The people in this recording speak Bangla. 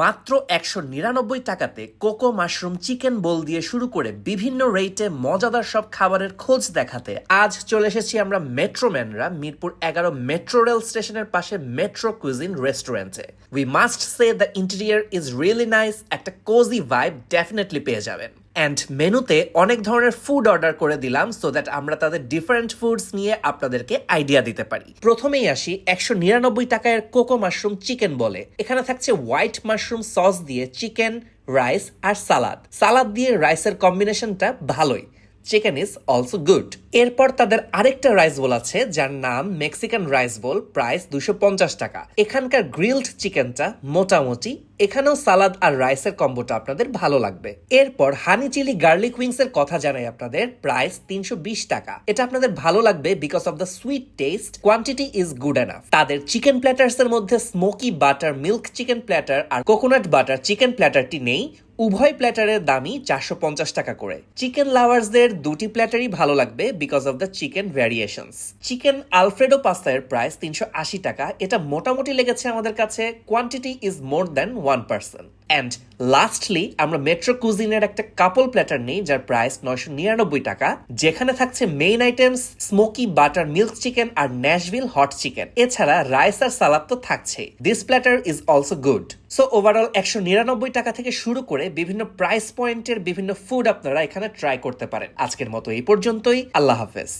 মাত্র একশো নিরানব্বই টাকাতে কোকো মাশরুম চিকেন বোল দিয়ে শুরু করে বিভিন্ন রেটে মজাদার সব খাবারের খোঁজ দেখাতে আজ চলে এসেছি আমরা মেট্রোম্যানরা মিরপুর এগারো মেট্রো রেল স্টেশনের পাশে মেট্রো কুইজিন রেস্টুরেন্টে। We must say the interior is really nice একটা কোজি ভাইব ডেফিনেটলি পেয়ে যাবেন। অ্যান্ড মেনুতে অনেক ধরনের ফুড অর্ডার করে দিলাম সো দ্যাট আমরা তাদের ডিফারেন্ট ফুডস নিয়ে আপনাদেরকে আইডিয়া দিতে পারি। প্রথমেই আসি একশো নিরানব্বই টাকার কোকো মাশরুম চিকেন বলে। এখানে থাকছে হোয়াইট মাশরুম সস দিয়ে চিকেন রাইস আর সালাদ সালাদ দিয়ে রাইসের কম্বিনেশনটা ভালোই। চিকেন ইজ অলসো গুড এরপর তাদের আরেকটা রাইস বোল আছে, যার নাম মেক্সিকান রাইস বোল প্রাইস দুশো টাকা। এখানকার গ্রিলড চিকেনটা মোটামুটি, এখানেও সালাদ আর রাইসের কম্বোটা আপনাদের ভালো লাগবে। এরপর হানি চিলি গার্লিক উইংস এর কথা জানাই আপনাদের প্রাইস তিনশো বিশ টাকা। এটা আপনাদের ভালো লাগবে because of the sweet taste quantity is good enough তাদের চিকেন প্ল্যাটার্স এর মধ্যে smoky butter milk chicken platter আর কোকোনাট বাটার চিকেন প্ল্যাটারটি নেই। উভয় প্ল্যাটারের দামই চারশো পঞ্চাশ টাকা করে। চিকেন লাভার্সদের দুটি প্ল্যাটারই ভালো লাগবে because of the chicken variations chicken Alfredo পাস্তায়ের price তিনশো আশি টাকা। এটা মোটামুটি লেগেছে আমাদের কাছে। Quantity is more than one percent and lastly আমরা মেট্রো কুজিনের একটা কাপল প্ল্যাটার নেই, যার প্রাইস নয়শো নিরানব্বই টাকা, যেখানে থাকছে main items smoky butter milk chicken আর ন্যাশভিল হট চিকেন এছাড়া রাইস আর সালাদ তো থাকছেই। This platter is also good so overall একশো নিরানব্বই টাকা থেকে শুরু করে বিভিন্ন প্রাইস পয়েন্টের বিভিন্ন ফুড আপনারা এখানে ট্রাই করতে পারেন। আজকের মতো এই পর্যন্তই। আল্লাহ হাফেজ।